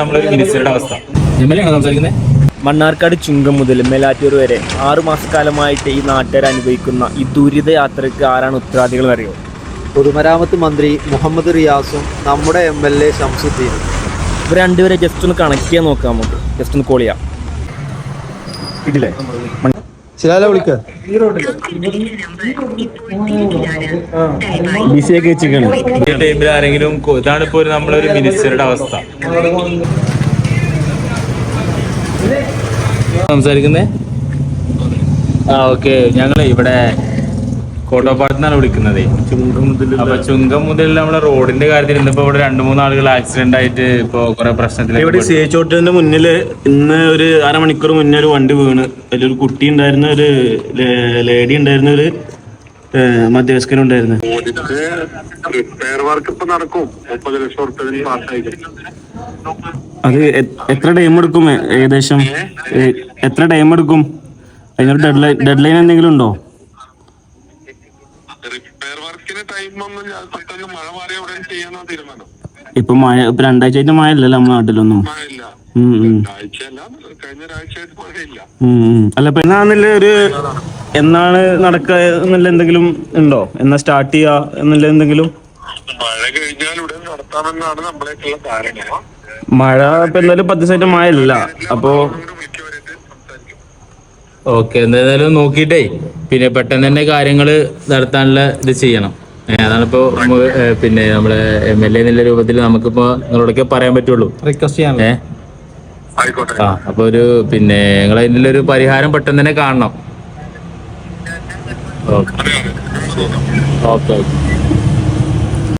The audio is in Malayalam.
നമ്മളൊരു മിനിസ്റ്ററുടെ അവസ്ഥ. സംസാരിക്കുന്നത്? മണ്ണാർക്കാട് ചുങ്കം മുതൽ മേലാറ്റൂർ വരെ ആറു മാസക്കാലമായിട്ട് ഈ നാട്ടുകാർ അനുഭവിക്കുന്ന ഈ ദുരിത യാത്രയ്ക്ക് ആരാണ് ഉത്തരവാദികൾ അറിയോ? പൊതുമരാമത്ത് മന്ത്രി മുഹമ്മദ് റിയാസും നമ്മുടെ എം എൽ എ ശംസുദ്ദീനും. ഇവർ രണ്ടുപേരെ ജസ്റ്റ് ഒന്ന് കണക്ട് ചെയ്യാൻ നോക്കാം നമുക്ക്. ജസ്റ്റ് ഒന്ന് കോൾ ചെയ്യാം. ഇതില്ലേ ശിലാല വിളിക്ക. വെച്ചിരിക്കണം. ടൈമിൽ ആരെങ്കിലും ഇതാണ് നമ്മളൊരു മിനിസ്റ്ററുടെ അവസ്ഥ. സംസാരിക്കുന്നേ? ആ ഓക്കെ. ഞങ്ങൾ ഇവിടെ കോട്ടോപ്പാടത്തുനിന്നാണ് വിളിക്കുന്നത്. അപ്പൊ ചുങ്കം മുതൽ നമ്മുടെ റോഡിന്റെ കാര്യത്തിൽ ഇന്നിപ്പോ ഇവിടെ രണ്ടു മൂന്ന് ആളുകൾ ആക്സിഡന്റ് ആയിട്ട് ഇപ്പൊ കുറെ പ്രശ്നത്തിൽ ഇവിടെ സി എച്ച് ഹോട്ടലിന്റെ മുന്നിൽ ഇന്ന് ഒരു അരമണിക്കൂർ മുന്നേ ഒരു വണ്ടി വീണ്. അതിലൊരു കുട്ടി ഉണ്ടായിരുന്ന ഒരു ലേഡി ഉണ്ടായിരുന്ന ഒരു മധ്യവയസ്കനും ഉണ്ടായിരുന്നു. റിപ്പയർ വർക്ക് ഇപ്പൊ നടക്കും. മുപ്പത് ലക്ഷം റുപ്യ അത് എത്ര ടൈം എടുക്കും ഏകദേശം? എത്ര ടൈം എടുക്കും? അതിനൊരു ഡെഡ് ലൈൻ ഡെഡ് ലൈൻ എന്തെങ്കിലും ഉണ്ടോ? റിപ്പയർ വർക്കിന് ടൈം ഒന്നും ഞാൻ പെട്ടെന്ന് മഴ തീരുമാനം ഇപ്പൊ മഴ ഇപ്പൊ രണ്ടാഴ്ച ആയിട്ട് മഴ ഇല്ലല്ലോ നമ്മുടെ നാട്ടിലൊന്നും കഴിഞ്ഞ ഒരാഴ്ചയായിട്ട് മഴയില്ല ഉം. അല്ല ഇപ്പൊ എന്നാന്നില്ല ഒരു എന്നാണ് നടക്കുക എന്നുള്ള എന്തെങ്കിലും ഉണ്ടോ എന്നാ സ്റ്റാർട്ട് ചെയ്യാ എന്നുള്ള എന്തെങ്കിലും മഴ കഴിഞ്ഞാൽ ഉടൻ നടത്താമെന്നാണ് നമ്മളേക്കുള്ള ധാരണ മഴ ഇപ്പൊ എന്തായാലും പത്ത് ദിവസമായിട്ട് മഴ ഇല്ല അപ്പോ ഓക്കെ എന്തായാലും നോക്കിയിട്ടേ പിന്നെ പെട്ടെന്ന് തന്നെ കാര്യങ്ങൾ നടത്താനുള്ള ഇത് ചെയ്യണം. അതാണ് ഇപ്പോ പിന്നെ നമ്മളെ എം എൽ എ എന്നുള്ള രൂപത്തിൽ നമുക്കിപ്പോ നിങ്ങളോടൊക്കെ പറയാൻ പറ്റുള്ളൂ. റിക്വസ്റ്റ് ചെയ്യാം ഏ? ആയിക്കോട്ടെ. ആ അപ്പൊ ഒരു പിന്നെ നിങ്ങൾ അതിന്റെ ഒരു പരിഹാരം പെട്ടെന്ന് തന്നെ കാണണം. Okay okay.